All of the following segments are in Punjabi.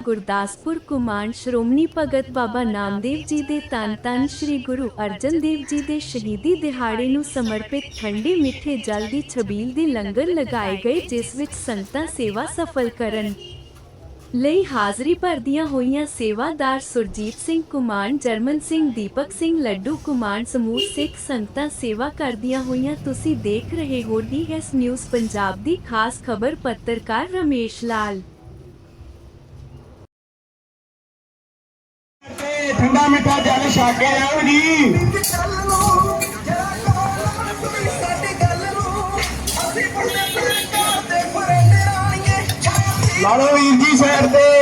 ਗੁਰਦਾਸਪੁਰ ਕੁਮਾਨ ਸ਼੍ਰੋਮਣੀ ਭਗਤ ਬਾਬਾ ਨਾਮਦੇਵ ਜੀ ਦੇ ਤਨ ਤਨ ਸ੍ਰੀ ਗੁਰੂ ਅਰਜਨ ਦੇਵ ਜੀ ਦੇ ਸ਼ਹੀਦੀ ਦਿਹਾੜੇ ਨੂੰ ਸਮਰਪਿਤ ਠੰਡੇ ਮਿੱਠੇ ਜਲ ਦੀ ਛਬੀਲ ਦੇ ਲੰਗਰ ਲਗਾਏ ਗਏ, ਜਿਸ ਵਿੱਚ ਸੰਗਤਾਂ ਸੇਵਾ ਸਫਲ ਕਰਨ ਲਈ ਹਾਜ਼ਰੀ ਭਰਦੀਆਂ ਹੋਈਆਂ ਸੇਵਾਦਾਰ ਸੁਰਜੀਤ ਸਿੰਘ ਕੁਮਾਨ, ਜਰਮਨ ਸਿੰਘ ਦੀਪਕ ਸਿੰਘ, ਲੱਡੂ ਕੁਮਾਨ ਸਮੂਹ ਸਿੱਖ ਸੰਗਤਾਂ ਸੇਵਾ ਕਰਦੀਆਂ ਹੋਈਆਂ। ਤੁਸੀਂ ਦੇਖ ਰਹੇ ਹੋ ਡੀਐਸ ਨਿਊਜ਼ ਪੰਜਾਬ ਦੀ ਖਾਸ ਖਬਰ ਪੱਤਰਕਾਰ ਰਮੇਸ਼ ਲਾਲ। ਠੰਡਾ ਮਿੱਠਾ ਜਲ ਛਕ ਕੇ ਆਓ ਜੀ। ਲਾਲੋ ਵੀਰ ਜੀ ਸਾਈਡ ਤੇ।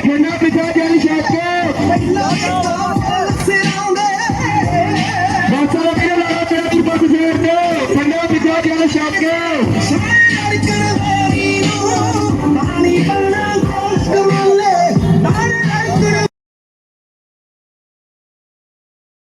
ਠੰਡਾ ਮਿੱਠਾ ਜਲ ਛਕ Shot, shot, shot, go! Shot, shot, shot,